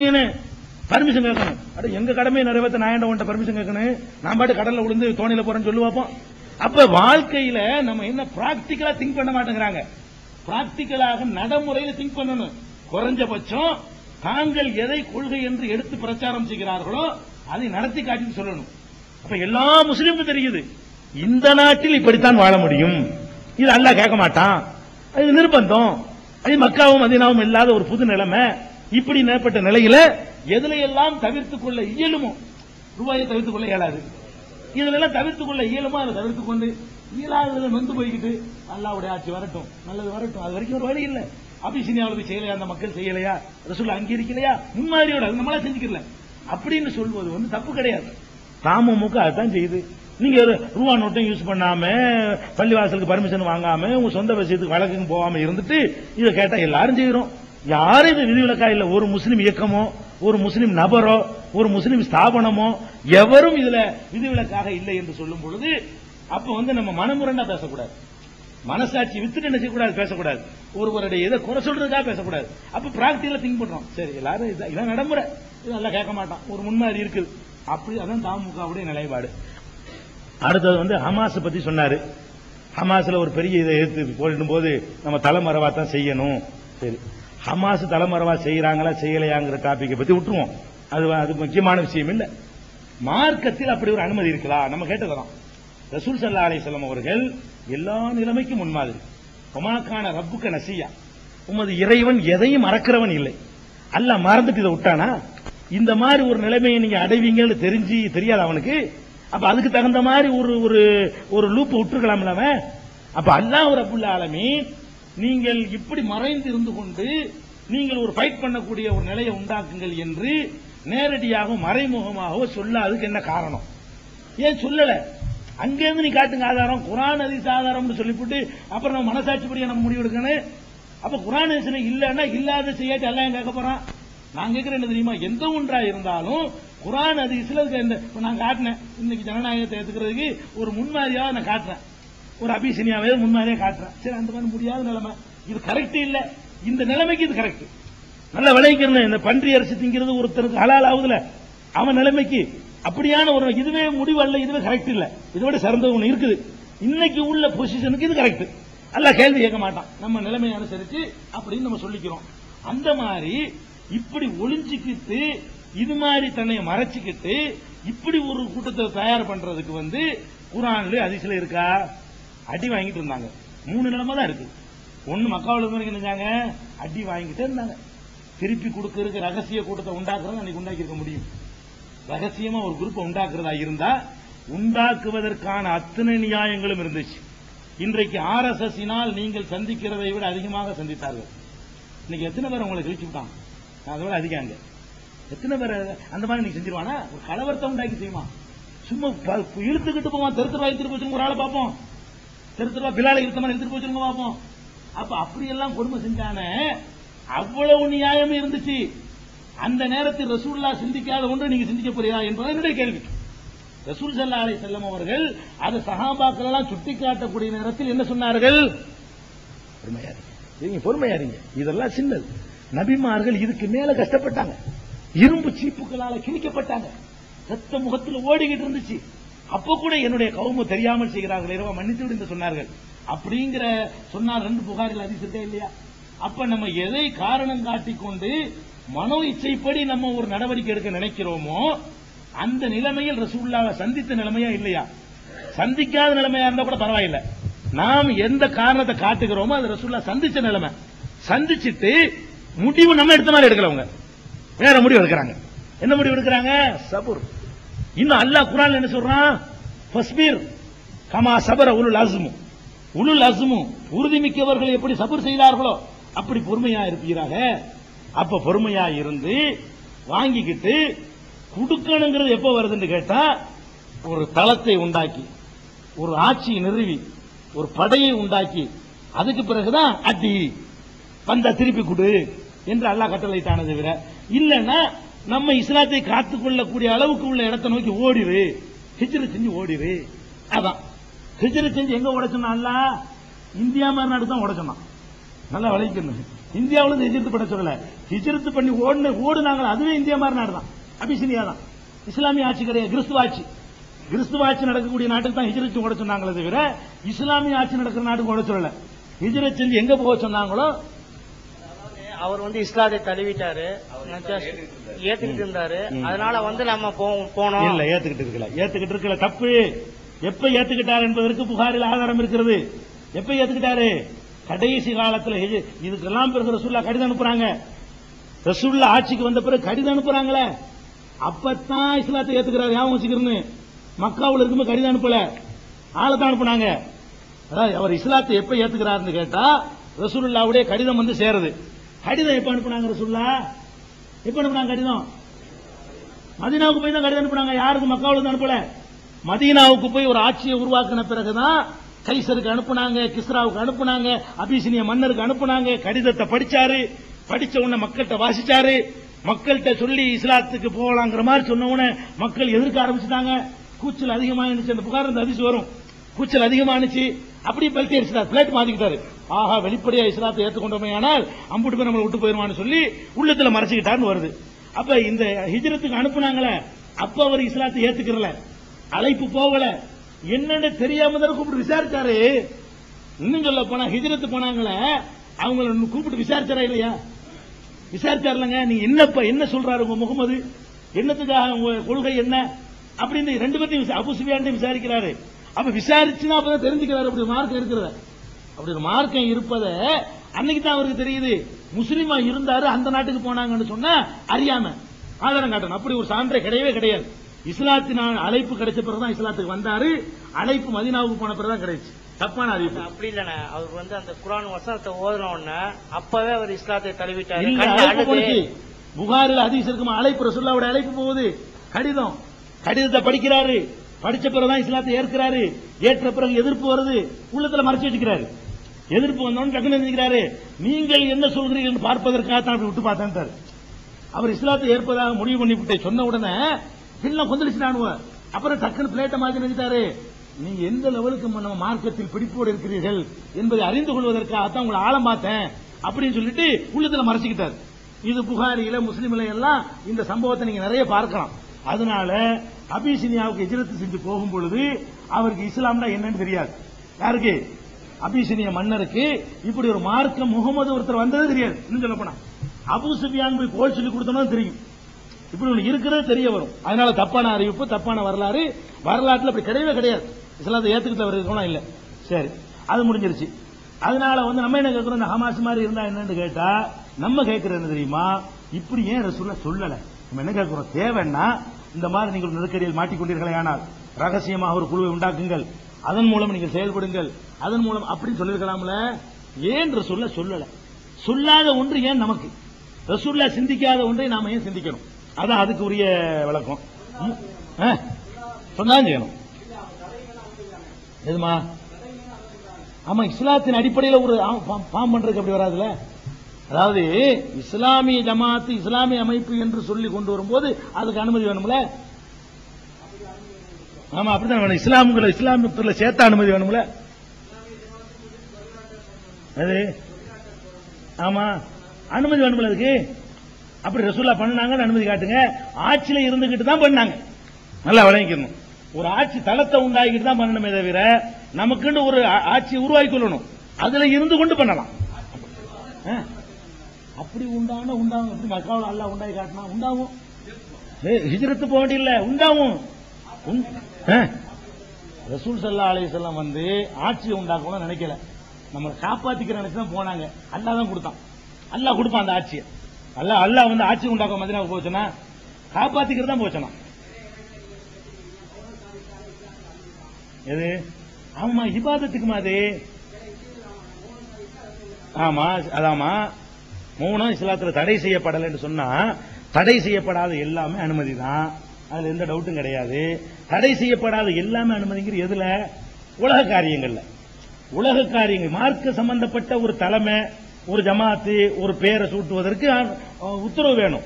Permission கேட்கணும். அட எங்க கடமையை நிறைவேற்ற நான் ஏன்டா உன்ட்ட பர்மிஷன் கேட்கணும்? நான் பாட்டு கடல்ல விழுந்து தோணியில போறேன்னு சொல்லி பார்ப்போம் அப்ப வாழ்க்கையில நம்ம என்ன பிராக்டிக்கலா திங்க் பண்ண மாட்டேங்கிறாங்க. பிராக்டிக்கலாக நடைமுறையில திங்க் பண்ணணும். குறைஞ்சபட்சம் தாங்கள் எதை கொள்கை என்று எடுத்து பிரச்சாரம் செய்கிறார்களோ அதை நடத்தி காட்டி சொல்லணும். அப்ப எல்லா முஸ்லீமுக்கும் தெரியுது. இந்த நாட்டில் இப்படித்தான் வாழ முடியும். இது அல்லாஹ் கேட்க மாட்டான். அது நிர்பந்தம். அது மக்காவும் மதினாவும் இல்லாத ஒரு புது நிலைமை. இப்படி நேர்பட்ட நிலையில எதுல எல்லாம் தவிர்த்துக் கொள்ள இயலுமோ? ரூபாயை தவிர்த்துக் கொள்ள இயலாது. இதுல எல்லாம் தவிர்த்துக் கொள்ள இயலுமோ? அதை தவிர்த்துக் கொண்டு இயலாததுல நொந்து போய்கிட்டு அல்லாவுடைய ஆட்சி வரட்டும். நல்லது வரட்டும். அது வரைக்கும் ஒரு வழி இல்ல. அபிசினியாவில் போய் செய்யலையா? அந்த மக்கள் செய்யலையா? ரசூல் அங்கீகரிக்கலையா முன்மாதிரியோட அது நம்மளா செஞ்சுக்கல அப்படின்னு சொல்வது வந்து தப்பு கிடையாது. தாமமுக அதுதான் செய்யுது. நீங்க ஒரு ரூபா நோட்டும் யூஸ் பண்ணாம பள்ளிவாசலுக்கு பர்மிஷன் வாங்காம உங்க சொந்த விஷயத்துக்கு வழக்குக்கு போகாம இருந்துட்டு இதை கேட்டா எல்லாரும் செய்யறோம் யாரும் இது விதிவிலக்கா இல்ல? ஒரு முஸ்லீம் இயக்கமோ ஒரு முஸ்லீம் நபரோ ஒரு முஸ்லீம் ஸ்தாபனமோ எவரும் இதுல விதிவிலக்காக இல்லை என்று சொல்லும் பொழுது அப்ப வந்து நம்ம மனமுரண்டா பேசக்கூடாது. மனசாட்சி வித்துட்டு என்ன செய்யக்கூடாது? பேசக்கூடாது. ஒருவருடைய இதை குறை சொல்றதுக்காக பேசக்கூடாது. அப்ப பிராக்டிகலா திங்க் பண்றோம். சரி எல்லாரும் இதான் நடைமுறை. நல்லா கேட்க மாட்டான் ஒரு முன்மாதிரி இருக்குது. அப்படி அதான் தாமுகவுடைய நிலைப்பாடு. அடுத்தது வந்து ஹமாஸ் பத்தி சொன்னாரு. ஹமாஸ்ல ஒரு பெரிய இதை எடுத்து போடும் போது நம்ம தலைமறைவா தான் செய்யணும். சரி. ஹமாஸ் தலைமறைவா செய்யறாங்களா செய்யலையாங்கிற டாபிக்கை பத்தி விட்டுருவோம். அது அது முக்கியமான விஷயம் இல்ல. மார்க்கத்தில் அப்படி ஒரு அனுமதி இருக்கலாம் நம்ம கேட்டதுதான். ரசூல் சல்லா அலிஸ்லாம் அவர்கள் எல்லா நிலைமைக்கும் முன்மாதிரி. ஒமாக்கான ரப்புக்க நசியா. உமது இறைவன் எதையும் மறக்கிறவன் இல்லை. அல்ல மறந்துட்டு இதை விட்டானா? இந்த மாதிரி ஒரு நிலைமையை நீங்க அடைவீங்கன்னு தெரிஞ்சு தெரியாது அவனுக்கு. அப்ப அதுக்கு தகுந்த மாதிரி ஒரு ஒரு ஒரு லூப் விட்டுருக்கலாம் அவன்? அப்ப அல்லாஹ் ரப்புல் ஆலமீன் நீங்கள் இப்படி மறைந்து இருந்து கொண்டு நீங்கள் ஒரு ஃபைட் பண்ணக்கூடிய ஒரு நிலையை உண்டாக்குங்கள் என்று நேரடியாகவும் மறைமுகமாகவோ சொல்லாததுக்கு என்ன காரணம்? ஏன் சொல்லல? அங்கேருந்து நீ காட்டுங்க ஆதாரம். குரான் அதிச ஆதாரம்னு சொல்லிவிட்டு அப்புறம் நம்ம மனசாட்சிப்படியா நம்ம முடிவு எடுக்கணும்? அப்ப குரான் அதிசனை இல்லன்னா இல்லாத செய்யாட்டி எல்லாம் கேட்க போறான்? நான் கேட்கிறேன் என்ன தெரியுமா? எந்த ஒன்றா இருந்தாலும் குரான் அதிசல இந்த நான் காட்டினேன். இன்னைக்கு ஜனநாயகத்தை ஏத்துக்கிறதுக்கு ஒரு முன்மாதிரியாக நான் காட்டுறேன். ஒரு அபிசினியாவே முன்னாலே காட்டுறான். சரி அந்த மாதிரி முடியாத நிலைமை. இது கரெக்ட் இல்ல. இந்த நிலைமைக்கு இது கரெக்ட் நல்ல விளைவிக்கணும் இந்த பன்றி அரிசி திங்கிறது ஒருத்தருக்கு ஹலால் ஆகுதுல அவன் நிலைமைக்கு அப்படியான ஒரு இதுவே முடிவல்ல இதுவே கரெக்ட் இல்ல. இதோட சிறந்த ஒண்ணு இருக்குது. இன்னைக்கு உள்ள பொசிஷனுக்கு இது கரெக்ட் அல்ல கேள்வி கேட்க மாட்டான். நம்ம நிலைமை அனுசரிச்சு அப்படின்னு நம்ம சொல்லிக்கிறோம். அந்த மாதிரி இப்படி ஒளிஞ்சிக்கிட்டு இது மாதிரி தன்னை மறைச்சிக்கிட்டு இப்படி ஒரு கூட்டத்தை தயார் பண்றதுக்கு வந்து குரான்ல அதிசல இருக்கா? அடி வாங்கிட்டு இருந்தாங்க. மூணு நிலைமை தான் இருக்கு. ஒண்ணு மக்காவில் என்ன செஞ்சாங்க அடி வாங்கிட்டே இருந்தாங்க. திருப்பி கொடுக்கறதுக்கு ரகசிய கூட்டத்தை உண்டாக்குறது அன்னைக்கு உண்டாக்கி இருக்க முடியும். ரகசியமா ஒரு குரூப்பை உண்டாக்குறதா இருந்தா உண்டாக்குவதற்கான அத்தனை நியாயங்களும் இருந்துச்சு. இன்றைக்கு ஆர்எஸ்எஸ்ஸினால் நீங்கள் சந்திக்கிறதை விட அதிகமாக சந்தித்தார்கள். இன்னைக்கு எத்தனை பேர் உங்களை கிழிச்சு விட்டாங்க? அதை விட அதிகம் எத்தனை பேர் அந்த மாதிரி நீங்க செஞ்சிருவானா? ஒரு கலவரத்தை உண்டாக்கி செய்யுமா சும்மா இழுத்துக்கிட்டு போவான். தெருத்து தெருவா போச்சு ஒரு ஆளை பார்ப்போம். தெரு பிலால பிலாலை இழுத்த மாதிரி இழுத்துட்டு போச்சுங்க பார்ப்போம் அப்ப அப்படியெல்லாம் கொடுமை செஞ்சான அவ்வளவு நியாயம் இருந்துச்சு. அந்த நேரத்தில் ரசூல்லா சிந்திக்காத ஒன்று நீங்க சிந்திக்க போறியா என்பது என்னுடைய கேள்வி. ரசூல் சல்லா அலை செல்லம் அவர்கள் அது சகாபாக்கள் எல்லாம் சுட்டிக்காட்டக்கூடிய நேரத்தில் என்ன சொன்னார்கள்? பொறுமையாருங்க. இதெல்லாம் சின்னது. நபிமார்கள் இதுக்கு மேல கஷ்டப்பட்டாங்க. இரும்பு சீப்புகளால கிழிக்கப்பட்டாங்க. ரத்த முகத்தில் ஓடிக்கிட்டு இருந்துச்சு. அப்ப கூட என்னுடைய கவுமு தெரியாமல் செய்கிறார்கள். இரவா மன்னித்து விடுங்க சொன்னார்கள். அப்படிங்கிற சொன்னார் ரெண்டு புகாரில் அதிசிருக்கே இல்லையா? அப்ப நம்ம எதை காரணம் காட்டிக்கொண்டு மனோ இச்சைப்படி நம்ம ஒரு நடவடிக்கை எடுக்க நினைக்கிறோமோ அந்த நிலைமையில் ரசூல்லாவை சந்தித்த நிலைமையா இல்லையா? சந்திக்காத நிலைமையா இருந்தா கூட பரவாயில்லை. நாம் எந்த காரணத்தை காட்டுகிறோமோ அது ரசூல்லா சந்திச்ச நிலைமை. சந்திச்சிட்டு முடிவு நம்ம எடுத்த மாதிரி எடுக்கிறவங்க வேற முடிவு எடுக்கிறாங்க. என்ன முடிவு எடுக்கிறாங்க? சபுர். இன்னும் அல்லாஹ் குரான் என்ன சொல்றான்? ஃபஸ்பீர் கமா சபர உலுல் அசுமு உலுல் அசுமு உறுதிமிக்கவர்கள் எப்படி சபர் செய்தார்களோ அப்படி பொறுமையா இருப்பீராக. அப்ப பொறுமையா இருந்து வாங்கிக்கிட்டு கொடுக்கணுங்கிறது எப்ப வருதுன்னு கேட்டா ஒரு தளத்தை உண்டாக்கி ஒரு ஆட்சியை நிறுவி ஒரு படையை உண்டாக்கி அதுக்கு பிறகுதான் அடி வந்தா திருப்பி கொடு என்று அல்லாஹ் கட்டளையிட்டானது தவிர இல்லைன்னா நம்ம இஸ்லாத்தை காத்துக்கொள்ளக்கூடிய அளவுக்கு உள்ள இடத்தை நோக்கி ஓடிரு. ஹிஜ்ரு செஞ்சு ஓடிரு. அதான். ஹிஜ்ரு செஞ்சு எங்க ஓட சொன்னா? இந்தியா மாதிரி நாடு தான் ஓட சொன்னான் நல்லா விளைக்கணும் இந்தியாவுல இருந்து ஹிஜ்ரத் பண்ண சொல்லல. ஹிஜ்ரத் பண்ணி ஓடுன ஓடுனாங்களா? அதுவே இந்தியா மாதிரி நாடு தான். அபிசினியா தான். இஸ்லாமிய ஆட்சி கிடையாது. கிறிஸ்துவ ஆட்சி. கிறிஸ்துவ ஆட்சி நடக்கக்கூடிய நாட்டுக்கு தான் ஹிஜ்ரத் கூட சொன்னாங்களே தவிர இஸ்லாமிய ஆட்சி நடக்கிற நாட்டுக்கு கூட சொல்லல. ஹிஜ்ரத் செஞ்சு எங்க போக சொன்னாங்களோ? அவர் வந்து இஸ்லாத்தை தழுவிட்டாரு. ஏத்துக்கிட்டு இருந்தாரு. அதனால வந்து நம்ம போனோம். இல்ல ஏத்துக்கிட்டு இருக்கல. ஏத்துக்கிட்டு இருக்கல. தப்பு. எப்ப ஏத்துக்கிட்டார் என்பதற்கு புகாரில் ஆதாரம் இருக்கிறது. எப்ப ஏத்துக்கிட்டாரு? கடைசி காலத்துல இதுக்கெல்லாம் பிறகு ரசூல்லா கடிதம் அனுப்புறாங்க. ரசூல்லா ஆட்சிக்கு வந்த பிறகு கடிதம் அனுப்புறாங்களே. அப்பதான் இஸ்லாத்தை ஏத்துக்கிறாரு. ஞாபகம் வச்சுக்கிறேன்னு. மக்காவுல இருக்கும்போது கடிதம் அனுப்பல. ஆளை தான் அனுப்புனாங்க. அதாவது அவர் இஸ்லாத்தை எப்ப ஏத்துக்கிறாருன்னு கேட்டா ரசூலுல்லாவுடைய கடிதம் வந்து சேருது. கடிதம் எப்ப அனுப்புனாங்க ரசூல்லா எப்ப அனுப்புனாங்க கடிதம்? மதீனாவுக்கு போய் தான் கடிதம் அனுப்புனாங்க. யாருக்கு? மக்காவுல அனுப்பல. மதீனாவுக்கு போய் ஒரு ஆட்சியை உருவாக்கின பிறகுதான் கைசருக்கு அனுப்புனாங்க கிஸ்ராவுக்கு அனுப்புனாங்க அபிசினிய மன்னருக்கு அனுப்புனாங்க. கடிதத்தை படிச்சாரு. படிச்ச உடனே மக்கள்கிட்ட வாசிச்சாரு. மக்கள்கிட்ட சொல்லி இஸ்லாத்துக்கு போகலாங்கிற மாதிரி சொன்ன உடனே மக்கள் எதிர்க்க ஆரம்பிச்சுட்டாங்க. கூச்சல் அதிகமாயிருச்சு அந்த புகார் இந்த அதிர்ச்சி வரும். கூச்சல் அதிகமானுச்சு. அப்படி பெல்ட் அடிச்சிட்டார் பிளேட் மாத்திக்கிட்டாரு ஆஹா வெளிப்படையா இஸ்லாத்தை ஏற்றுக்கொண்டோமே ஆனால் அம்புட்டு போய் நம்மளை விட்டு போயிருவான்னு சொல்லி உள்ளத்துல மறைச்சுக்கிட்டான்னு வருது. அப்ப இந்த ஹிஜ்ரத்துக்கு அனுப்புனாங்களே அப்ப அவர் இஸ்லாத்தை ஏத்துக்கிறல. அழைப்பு போகல. என்னன்னு தெரியாம தான் கூப்பிட்டு விசாரிச்சாரு. இன்னும் சொல்ல போனா ஹிஜ்ரத்து போனாங்களே அவங்கள கூப்பிட்டு விசாரிச்சாரா இல்லையா? விசாரிச்சாருலங்க நீ என்னப்பா என்ன சொல்றாரு உங்க முகமது? என்னத்துக்காக உங்க கொள்கை என்ன? அப்படின்னு ரெண்டு பேர்த்தையும் அபு சுஃபியான்ட்ட விசாரிக்கிறாரு. அப்ப விசாரிச்சுன்னா அப்பதான் தெரிஞ்சுக்கிறாரு. அப்படி மார்க்கம் இருக்கிறத. அப்படி ஒரு மார்க்கம் இருப்பத அன்னைக்கு தான் அவருக்கு தெரியுது. முஸ்லீமா இருந்தாரு அந்த நாட்டுக்கு போனாங்கன்னு சொன்னா அறியாம. ஆதாரம் காட்டணும். அப்படி ஒரு சான்றே கிடையவே கிடையாது. இஸ்லாத்தினால் அழைப்பு கிடைச்ச பிறகுதான் இஸ்லாத்துக்கு வந்தாரு. அழைப்பு மதீனாவுக்கு போன பிறகுதான் கிடைச்சு. தப்பான அறிவிப்பு. அப்படி இல்லண்ணே. அவர் வந்து அந்த குரான் வசனத்தை ஓதுன உடனே அப்பவே அவர் இஸ்லாத்தை தழுவிட்டாரு. புகாரில் ஹதீஸ் இருக்குமா? அழைப்பு ரசூல்லாவோட அழைப்பு போகுது. கடிதம். கடிதத்தை படிக்கிறாரு. படிச்ச பிறகுதான் இஸ்லாத்தை ஏற்கிறாரு. ஏற்ற பிறகு எதிர்ப்பு வருது. உள்ளத்துல மறைச்சு வச்சுக்கிறாரு. எதிர்ப்பு வந்தோன்னு டக்குன்னு நினைக்கிறாரு நீங்கள் என்ன சொல்கிறீர்கள் பார்ப்பதற்காக தான் அப்படி விட்டு பார்த்தேன் அவர் இஸ்லாத்தை ஏற்பதாக முடிவு பண்ணி விட்டு சொன்ன உடனே எல்லாம் கொந்தளிச்சுட்டானுவ. அப்புறம் டக்குனு பிளேட்டை மாதிரி நினைத்தாரு நீங்க எந்த லெவலுக்கு நம்ம மார்க்கத்தில் பிடிப்போடு இருக்கிறீர்கள் என்பதை அறிந்து கொள்வதற்காக தான் உங்களை ஆழம் பார்த்தேன் அப்படின்னு சொல்லிட்டு உள்ளத்துல மறைச்சுக்கிட்டார். இது புகாரியில முஸ்லீம்ல எல்லாம் இந்த சம்பவத்தை நீங்க நிறைய பார்க்கலாம். அதனால அபிசினியாவுக்கு எஜிரத்து செஞ்சு போகும் பொழுது அவருக்கு இஸ்லாம்னா என்னன்னு தெரியாது. யாருக்கு? அபிசினிய மன்னருக்கு. இப்படி ஒரு மார்க்க முகமது ஒருத்தர் வந்தது தெரியாது. இன்னும் சொல்ல போனா. அபு சுபியான் போய் கோல் சொல்லி கொடுத்தோம்னா தெரியும். இப்படி ஒன்று இருக்கிறது தெரிய வரும். அதனால தப்பான அறிவிப்பு தப்பான வரலாறு வரலாற்றுல அப்படி கிடையவே கிடையாது. இஸ்லாத்தை ஏத்துக்கிட்டவர் இருக்கணும் இல்ல. சரி அது முடிஞ்சிருச்சு. அதனால வந்து நம்ம என்ன கேட்கிறோம்? இந்த ஹமாஸ் மாதிரி இருந்தா என்னன்னு கேட்டா நம்ம கேட்கறது என்ன தெரியுமா? இப்படி ஏன் ரசூல்ல சொல்லல? நம்ம என்ன கேட்கிறோம்? தேவைன்னா இந்த மாதிரி நீங்கள் நெருக்கடியில் மாட்டிக்கொண்டீர்களே ஆனால் ரகசியமாக ஒரு குழுவை உண்டாக்குங்கள். அதன் மூலம் நீங்கள் செயல்படுங்கள் அதன் மூலம் அப்படின்னு சொல்லிருக்கலாம்ல ஏன் ரசூல்ல சொல்லல? சொல்லாத ஒன்று ஏன் நமக்கு? ரசூல்லா சிந்திக்காத ஒன்றை நாம ஏன் சிந்திக்கணும்? அதான் அதுக்கு உரிய விளக்கம். ம். சொன்னாலும் செய்யணும். எதுமா? ஆமா இஸ்லாத்தின் அடிப்படையில் ஒரு பாம் பண்றதுக்கு அப்படி வராதுல்ல? அதாவது இஸ்லாமிய ஜமாத்து இஸ்லாமிய அமைப்பு என்று சொல்லி கொண்டு வரும்போது அதுக்கு அனுமதி வேணும்ல? ஆமா அப்படிதான் வேணும். இஸ்லாம்களை இஸ்லாமியத்துல சேர்த்த அனுமதி வேணும்ல? அது? ஆமா. அனுமதி வேணும்ல அதுக்கு? அப்படி ரசூல்லா பண்ணாங்கன்னு அனுமதி காட்டுங்க. ஆட்சியில இருந்துகிட்டு தான் பண்ணாங்க. நல்லா விளங்கிக்கணும். ஒரு ஆட்சி தளத்தை உண்டாக்கிட்டு தான் பண்ணணுமே தவிர நமக்குன்னு ஒரு ஆட்சி ஆட்சியை உருவாக்கி கொள்ளணும். அதுல இருந்து கொண்டு பண்ணலாம். ஆ? அப்படி உண்டான உண்டாகும் எப்படி மக்காவில் அல்லாஹ் உண்டாகி காட்டினா உண்டாகும். ஏய், ஹிஜ்ரத்து போக வேண்டிய இல்ல உண்டாகும். உண்- ரசூல் சல்லா செல்லாம் வந்து ஆட்சியை உண்டாக்கணும்னு நினைக்கல. நம்ம காப்பாத்திக்கிற நினைச்சு தான் போனாங்க. அல்லாஹ் தான் கொடுத்தான். அல்லாஹ் கொடுப்பான் அந்த ஆட்சியை. அல்ல அல்லாஹ் வந்து ஆட்சி உண்டாக்க மதினாவுக்கு போச்சுன்னா காப்பாத்திக்கிறது தான் போச்சுனா எது? ஆமா இபாதத்துக்குமா அது ஆமா அதாமா மௌனம் இஸ்லாத்துல தடை செய்யப்படலைன்னு சொன்னா தடை செய்யப்படாத எல்லாமே அனுமதி தான். அதுல எந்த டவுட்டும் கிடையாது. தடை செய்யப்படாத எல்லாமே அனுமதிங்கிற எதுல? உலக காரியங்கள்ல. உலக காரியங்கள் மார்க்க சம்பந்தப்பட்ட ஒரு தலைமை ஒரு ஜமாத்து ஒரு பேரை சூட்டுவதற்கு உத்தரவு வேணும்.